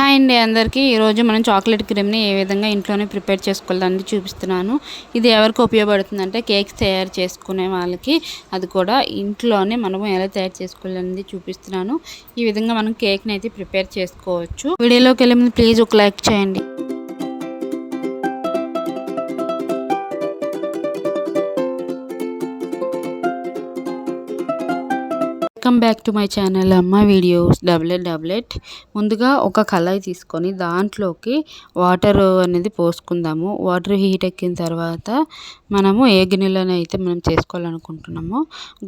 Hi అండి అందరికీ. ఈరోజు మనం చాక్లెట్ క్రీమ్ని ఏ విధంగా ఇంట్లోనే ప్రిపేర్ చేసుకోవాలని చూపిస్తున్నాను. ఇది ఎవరికి ఉపయోగపడుతుందంటే కేక్స్ తయారు చేసుకునే వాళ్ళకి. అది కూడా ఇంట్లోనే మనము ఎలా తయారు చేసుకోవాలనేది చూపిస్తున్నాను. ఈ విధంగా మనం కేక్ని అయితే ప్రిపేర్ చేసుకోవచ్చు. వీడియోలోకి వెళ్ళే ముందు ప్లీజ్ ఒక లైక్ చేయండి. Welcome back to my channel అమ్మ వీడియోస్ డబ్లెట్ డబ్లెట్ ముందుగా ఒక కళాయి తీసుకొని దాంట్లోకి వాటర్ అనేది పోసుకుందాము. వాటర్ హీట్ ఎక్కిన తర్వాత మనము ఏ గిన్నెలను అయితే మనం చేసుకోవాలనుకుంటున్నామో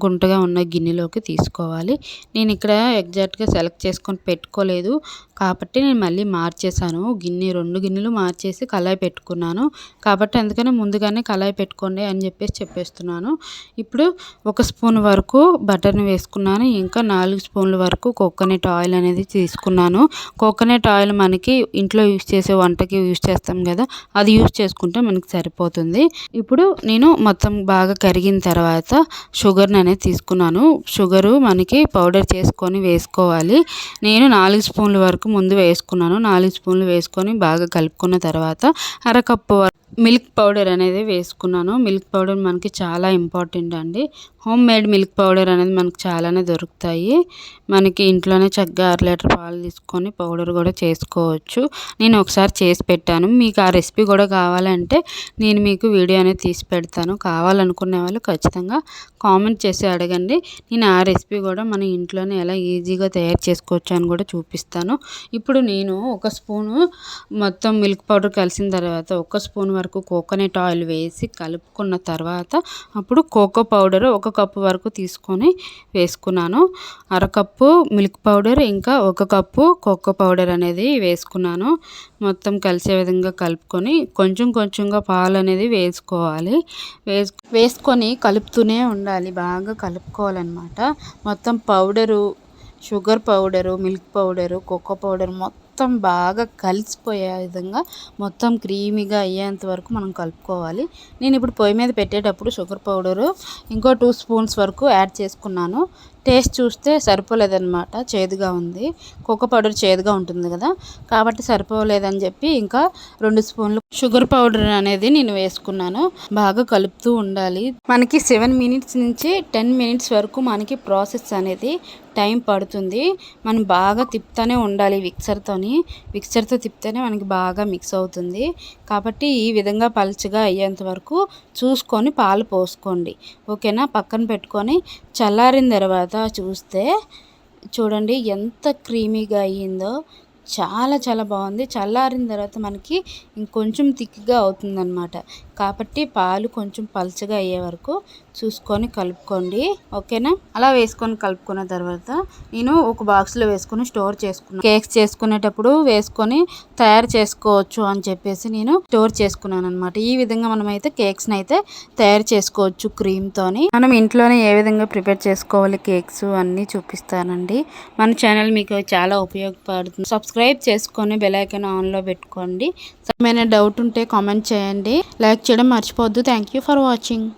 గుంటగా ఉన్న గిన్నెలోకి తీసుకోవాలి. నేను ఇక్కడ ఎగ్జాక్ట్గా సెలెక్ట్ చేసుకొని పెట్టుకోలేదు. కాబట్టి నేను మళ్ళీ మార్చేసాను గిన్నె రెండు గిన్నెలు మార్చేసి కళాయి పెట్టుకున్నాను. కాబట్టి అందుకని ముందుగానే కళాయి పెట్టుకోండి అని చెప్పేసి చెప్పేస్తున్నాను. ఇప్పుడు ఒక స్పూన్ వరకు బటర్ని వేసుకున్నాను. ఇంకా నాలుగు స్పూన్ల వరకు కోకోనట్ ఆయిల్ అనేది తీసుకున్నాను. కోకోనట్ ఆయిల్ మనకి ఇంట్లో యూస్ చేసే వంటకి యూస్ చేస్తాం కదా అది యూస్ చేసుకుంటే మనకి సరిపోతుంది. ఇప్పుడు నేను మొత్తం బాగా కరిగిన తర్వాత షుగర్ని అనేది తీసుకున్నాను. షుగరు మనకి పౌడర్ చేసుకొని వేసుకోవాలి. నేను నాలుగు స్పూన్ల వరకు ముందు వేసుకున్నాను. నాలుగు స్పూన్లు వేసుకొని బాగా కలుపుకున్న తర్వాత అరకప్పు మిల్క్ పౌడర్ అనేది వేసుకున్నాను. మిల్క్ పౌడర్ మనకి చాలా ఇంపార్టెంట్ అండి. హోమ్ మేడ్ మిల్క్ పౌడర్ అనేది మనకు చాలానే దొరుకుతాయి. మనకి ఇంట్లోనే చక్కగా అర లీటర్ పాలు తీసుకొని పౌడర్ కూడా చేసుకోవచ్చు. నేను ఒకసారి చేసి పెట్టాను. మీకు ఆ రెసిపీ కూడా కావాలంటే నేను మీకు వీడియో అనేది తీసి పెడతాను. కావాలనుకునే వాళ్ళు ఖచ్చితంగా కామెంట్ చేసి అడగండి. నేను ఆ రెసిపీ కూడా మన ఇంట్లోనే ఎలా ఈజీగా తయారు చేసుకోవచ్చు అని కూడా చూపిస్తాను. ఇప్పుడు నేను ఒక స్పూను మొత్తం మిల్క్ పౌడర్ కలిసిన తర్వాత ఒక స్పూన్ వరకు కోకోనట్ ఆయిల్ వేసి కలుపుకున్న తర్వాత అప్పుడు కోకో పౌడర్ ఒక కప్పు వరకు తీసుకొని వేసుకున్నాను. అరకప్పు మిల్క్ పౌడర్ ఇంకా ఒక కప్పు కోకో పౌడర్ అనేది వేసుకున్నాను. మొత్తం కలిసే విధంగా కలుపుకొని కొంచెం కొంచెంగా పాలు అనేది వేసుకోవాలి. వేసు వేసుకొని కలుపుతూనే ఉండాలి. బాగా కలుపుకోవాలన్నమాట. మొత్తం powder sugar powder milk powder cocoa powder మొత్తం మొత్తం బాగా కలిసిపోయే విధంగా మొత్తం క్రీమీగా అయ్యేంత వరకు మనం కలుపుకోవాలి. నేను ఇప్పుడు పొయ్యి మీద పెట్టేటప్పుడు షుగర్ పౌడరు ఇంకో టూ స్పూన్స్ వరకు యాడ్ చేసుకున్నాను. టేస్ట్ చూస్తే సరిపోలేదన్నమాట చేదుగా ఉంది. కోకో పౌడర్ చేదుగా ఉంటుంది కదా. కాబట్టి సరిపోలేదని చెప్పి ఇంకా రెండు స్పూన్లు షుగర్ పౌడర్ అనేది నేను వేసుకున్నాను. బాగా కలుపుతూ ఉండాలి. మనకి సెవెన్ మినిట్స్ నుంచి టెన్ మినిట్స్ వరకు మనకి ప్రాసెస్ అనేది టైం పడుతుంది. మనం బాగా తిప్పుతూనే ఉండాలి మిక్సర్తోని. మిక్సర్తో తిప్పితేనే మనకి బాగా మిక్స్ అవుతుంది. కాబట్టి ఈ విధంగా పలుచగా అయ్యేంత వరకు చూసుకొని పాలు పోసుకోండి. ఓకేనా? పక్కన పెట్టుకొని చల్లారిన తర్వాత చూస్తే చూడండి ఎంత క్రీమీగా అయ్యిందో. చాలా చాలా బాగుంది. చల్లారిన తర్వాత మనకి ఇంకొంచెం థిక్గా అవుతుందన్నమాట. కాబట్టి పాలు కొంచెం పలుచగా అయ్యే వరకు చూసుకొని కలుపుకోండి. ఓకేనా? అలా వేసుకొని కలుపుకున్న తర్వాత నేను ఒక బాక్స్లో వేసుకొని స్టోర్ చేసుకున్నాను కేక్స్ చేసుకునేటప్పుడు వేసుకొని తయారు చేసుకోవచ్చు అని చెప్పేసి నేను స్టోర్ చేసుకున్నాను అనమాట ఈ విధంగా మనం అయితే కేక్స్ని అయితే తయారు చేసుకోవచ్చు క్రీమ్తోని. మనం ఇంట్లోనే ఏ విధంగా ప్రిపేర్ చేసుకోవాలి కేక్స్ అన్నీ చూపిస్తానండి. మన ఛానల్ మీకు చాలా ఉపయోగపడుతుంది. సబ్స్క్రైబ్ చేసుకొని బెలైకన్ ఆన్లో పెట్టుకోండి. ఏమైనా డౌట్ ఉంటే కామెంట్ చేయండి. లైక్ చేయడం మర్చిపోవద్దు. Thank you for watching.